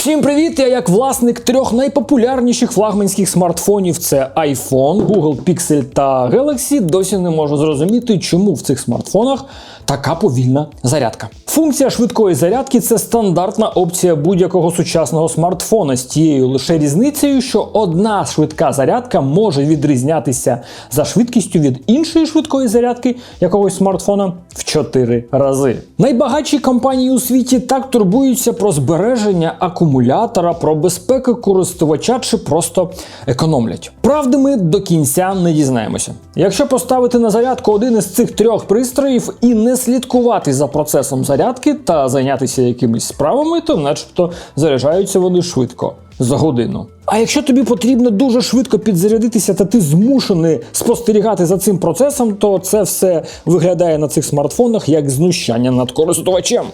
Всім привіт! Я як власник трьох найпопулярніших флагманських смартфонів: це iPhone, Google Pixel та Galaxy. Досі не можу зрозуміти, чому в цих смартфонах така повільна зарядка. Функція швидкої зарядки це стандартна опція будь-якого сучасного смартфона з тією лише різницею, що одна швидка зарядка може відрізнятися за швидкістю від іншої швидкої зарядки якогось смартфона в 4 рази. Найбагатші компанії у світі так турбуються про збереження акумулятора, про безпеку користувача чи просто економлять. Правди ми до кінця не дізнаємося. Якщо поставити на зарядку один із цих трьох пристроїв і не слідкувати за процесом зарядки та зайнятися якимись справами, то начебто заряджаються вони швидко за годину. А якщо тобі потрібно дуже швидко підзарядитися, та ти змушений спостерігати за цим процесом, то це все виглядає на цих смартфонах як знущання над користувачем.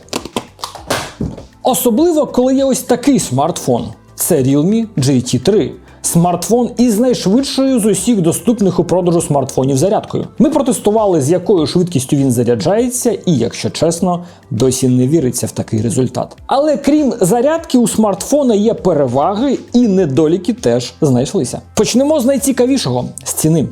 Особливо, коли є ось такий смартфон. Це Realme GT3. Смартфон із найшвидшою з усіх доступних у продажу смартфонів зарядкою. Ми протестували, з якою швидкістю він заряджається, і, якщо чесно, досі не віриться в такий результат. Але крім зарядки, у смартфона є переваги і недоліки теж знайшлися. Почнемо з найцікавішого з ціни.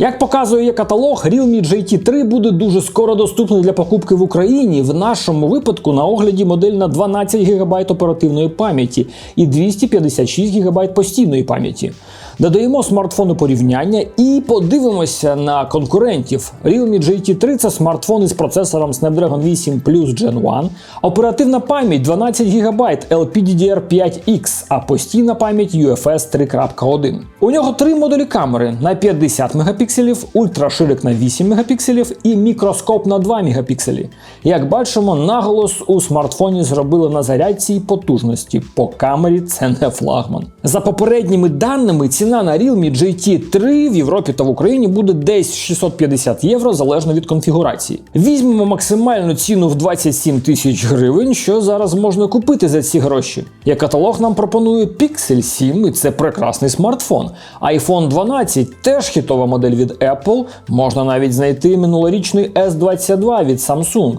Як показує каталог, Realme GT3 буде дуже скоро доступний для покупки в Україні. В нашому випадку на огляді модель на 12 ГБ оперативної пам'яті і 256 ГБ постійної пам'яті. Додаємо смартфону порівняння і подивимося на конкурентів. Realme GT3 це смартфон із процесором Snapdragon 8 Plus Gen 1, оперативна пам'ять 12 ГБ LPDDR5X, а постійна пам'ять UFS 3.1. У нього три модулі камери на 50 мегапікселів, ультраширик на 8 мегапікселів і мікроскоп на 2 мегапікселі. Як бачимо, наголос у смартфоні зробили на зарядці і потужності. По камері це не флагман. За попередніми даними, ціна на Realme GT3 в Європі та в Україні буде десь 650 євро залежно від конфігурації. Візьмемо максимальну ціну в 27 тисяч гривень, що зараз можна купити за ці гроші. Як каталог нам пропонує Pixel 7, і це прекрасний смартфон. iPhone 12 теж хітова модель від Apple. Можна навіть знайти минулорічний S22 від Samsung.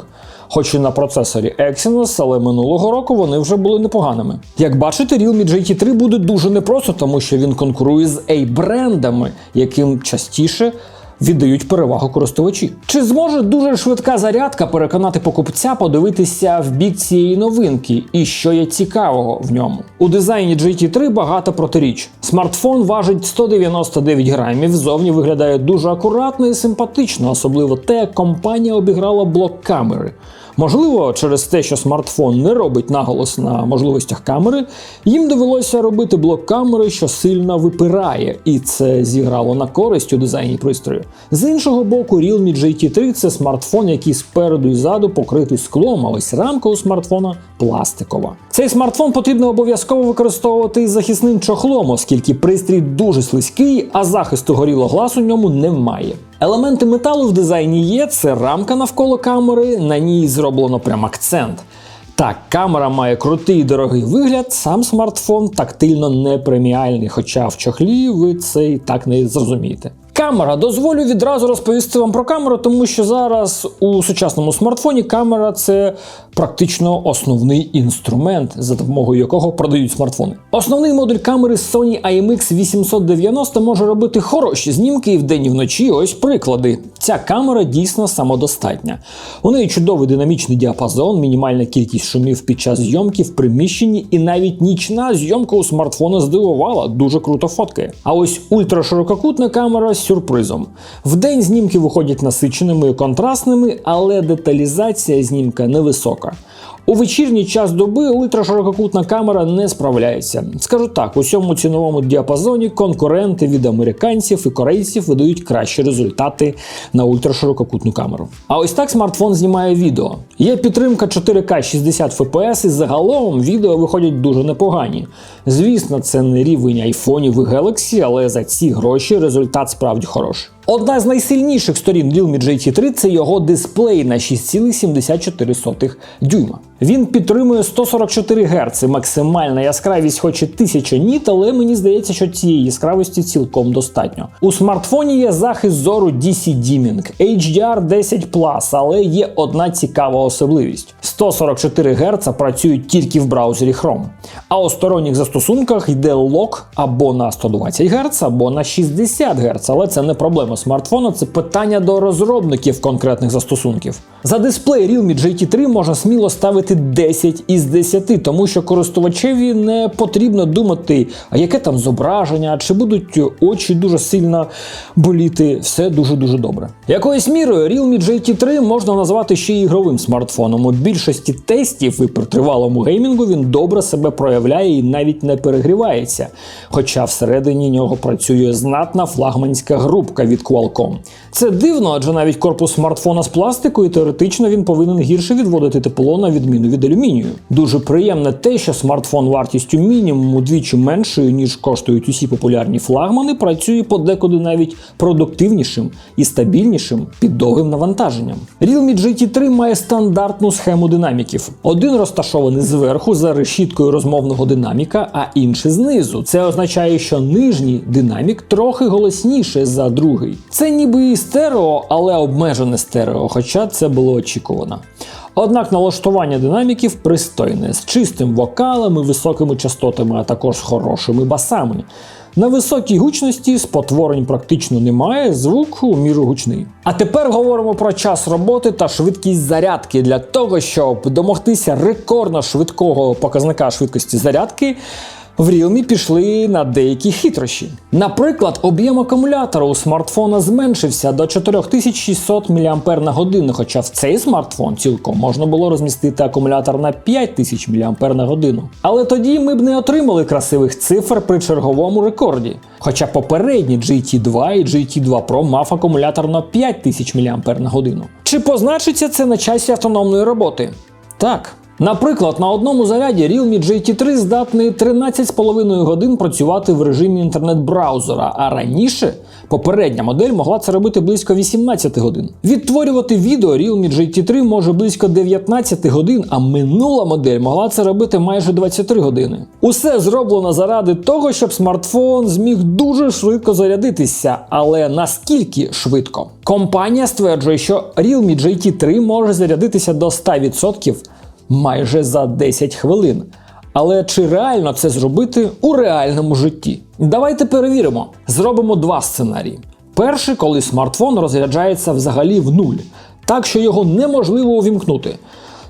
Хоч і на процесорі Exynos, але минулого року вони вже були непоганими. Як бачите, Realme GT3 буде дуже непросто, тому що він конкурує з A-брендами, яким частіше віддають перевагу користувачі. Чи зможе дуже швидка зарядка переконати покупця подивитися в бік цієї новинки, і що є цікавого в ньому? У дизайні GT3 багато протиріч. Смартфон важить 199 грамів, зовні виглядає дуже акуратно і симпатично, особливо те, як компанія обіграла блок камери. Можливо, через те, що смартфон не робить наголос на можливостях камери, їм довелося робити блок камери, що сильно випирає, і це зіграло на користь у дизайні пристрою. З іншого боку, Realme GT3 це смартфон, який спереду і ззаду покритий склом, а ось рамка у смартфона пластикова. Цей смартфон потрібно обов'язково використовувати із захисним чохлом, оскільки пристрій дуже слизький, а захисту горілого глаз у ньому немає. Елементи металу в дизайні є, це рамка навколо камери, на ній зроблено прям акцент. Так, камера має крутий і дорогий вигляд, сам смартфон тактильно не преміальний, хоча в чохлі ви це і так не зрозумієте. Камера дозволю відразу розповісти вам про камеру, тому що зараз у сучасному смартфоні камера це практично основний інструмент, за допомогою якого продають смартфони. Основний модуль камери Sony IMX 890 може робити хороші знімки і вдень і вночі. Ось приклади. Ця камера дійсно самодостатня. У неї чудовий динамічний діапазон, мінімальна кількість шумів під час зйомки в приміщенні, і навіть нічна зйомка у смартфона здивувала, дуже круто фоткає. А ось ультраширококутна камера сюрпризом. Вдень знімки виходять насиченими і контрастними, але деталізація знімка невисока. У вечірній час доби ультраширококутна камера не справляється. Скажу так, у цьому ціновому діапазоні конкуренти від американців і корейців видають кращі результати на ультраширококутну камеру. А ось так смартфон знімає відео. Є підтримка 4К 60 FPS і загалом відео виходять дуже непогані. Звісно, це не рівень айфонів і Galaxy, але за ці гроші результат справді хороший. Одна з найсильніших сторін Realme GT3 це його дисплей на 6,74 дюйма. Він підтримує 144 Гц, максимальна яскравість хоч і 1000 ніт, але мені здається, що цієї яскравості цілком достатньо. У смартфоні є захист зору DC Dimming, HDR 10 але є одна цікава особливість: 144 Гц працюють тільки в браузері Chrome. А у сторонніх застосунках йде лок або на 120 Гц, або на 60 Гц, але це не проблема смартфона, це питання до розробників конкретних застосунків. За дисплей Realme GT3 можна сміло ставити 10 із 10, тому що користувачеві не потрібно думати, а яке там зображення, чи будуть очі дуже сильно боліти. Все дуже-дуже добре. Якоюсь мірою Realme GT3 можна назвати ще й ігровим смартфоном. У більшості тестів і при тривалому геймінгу він добре себе проявляє і навіть не перегрівається. Хоча всередині нього працює знатна флагманська групка від Qualcomm. Це дивно, адже навіть корпус смартфона з пластику і теоретично він повинен гірше відводити тепло на відміну від алюмінію. Дуже приємне те, що смартфон вартістю мінімум удвічі меншою, ніж коштують усі популярні флагмани, працює подекуди навіть продуктивнішим і стабільнішим під довгим навантаженням. Realme GT3 має стандартну схему динаміків. Один розташований зверху за решіткою розмовного динаміка, а інший знизу. Це означає, що нижній динамік трохи голосніше за другий. Це ніби і стерео, але обмежене стерео, хоча це було очікувано. Однак налаштування динаміків пристойне, з чистим вокалом і високими частотами, а також з хорошими басами. На високій гучності спотворень практично немає, звук у міру гучний. А тепер говоримо про час роботи та швидкість зарядки. Для того, щоб домогтися рекордно швидкого показника швидкості зарядки. В Realme пішли на деякі хитрощі. Наприклад, об'єм акумулятора у смартфона зменшився до 4600 мАч, хоча в цей смартфон цілком можна було розмістити акумулятор на 5000 мАч. Але тоді ми б не отримали красивих цифр при черговому рекорді. Хоча попередній GT2 і GT2 Pro мав акумулятор на 5000 мАч. Чи позначиться це на часі автономної роботи? Так. Наприклад, на одному заряді Realme GT3 здатний 13,5 годин працювати в режимі інтернет-браузера, а раніше попередня модель могла це робити близько 18 годин. Відтворювати відео Realme GT3 може близько 19 годин, а минула модель могла це робити майже 23 години. Усе зроблено заради того, щоб смартфон зміг дуже швидко зарядитися, але наскільки швидко? Компанія стверджує, що Realme GT3 може зарядитися до 100% майже за 10 хвилин. Але чи реально це зробити у реальному житті? Давайте перевіримо. Зробимо два сценарії. Перший, коли смартфон розряджається взагалі в нуль, так що його неможливо увімкнути.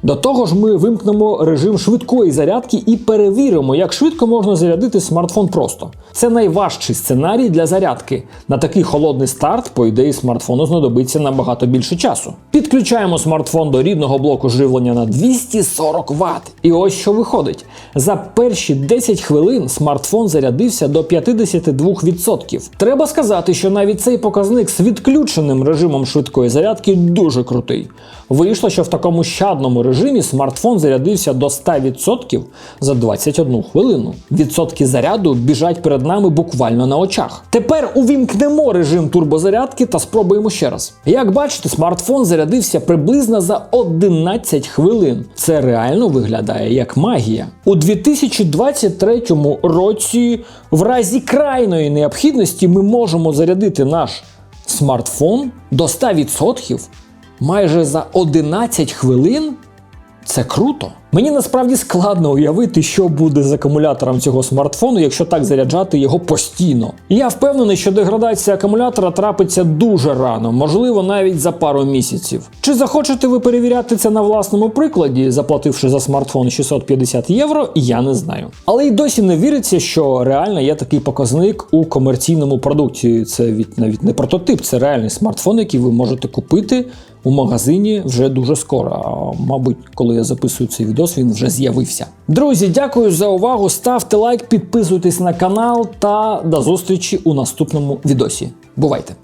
До того ж, ми вимкнемо режим швидкої зарядки і перевіримо, як швидко можна зарядити смартфон просто. Це найважчий сценарій для зарядки. На такий холодний старт, по ідеї, смартфону знадобиться набагато більше часу. Підключаємо смартфон до рідного блоку живлення на 240 Вт. І ось що виходить: за перші 10 хвилин смартфон зарядився до 52%. Треба сказати, що навіть цей показник з відключеним режимом швидкої зарядки дуже крутий. Вийшло, що в такому щадному режимі смартфон зарядився до 100% за 21 хвилину. Відсотки заряду біжать перед нами буквально на очах. Тепер увімкнемо режим турбозарядки та спробуємо ще раз. Як бачите, смартфон зарядився приблизно за 11 хвилин. Це реально виглядає як магія. У 2023 році, в разі крайної необхідності, ми можемо зарядити наш смартфон до 100% майже за 11 хвилин. Це круто. Мені насправді складно уявити, що буде з акумулятором цього смартфону, якщо так заряджати його постійно. Я впевнений, що деградація акумулятора трапиться дуже рано, можливо, навіть за пару місяців. Чи захочете ви перевіряти це на власному прикладі, заплативши за смартфон 650 євро, я не знаю. Але й досі не віриться, що реально є такий показник у комерційному продукті. Це від навіть не прототип, це реальний смартфон, який ви можете купити. У магазині вже дуже скоро. А, мабуть, коли я записую цей відос, він вже з'явився. Друзі, дякую за увагу. Ставте лайк, підписуйтесь на канал та до зустрічі у наступному відосі. Бувайте!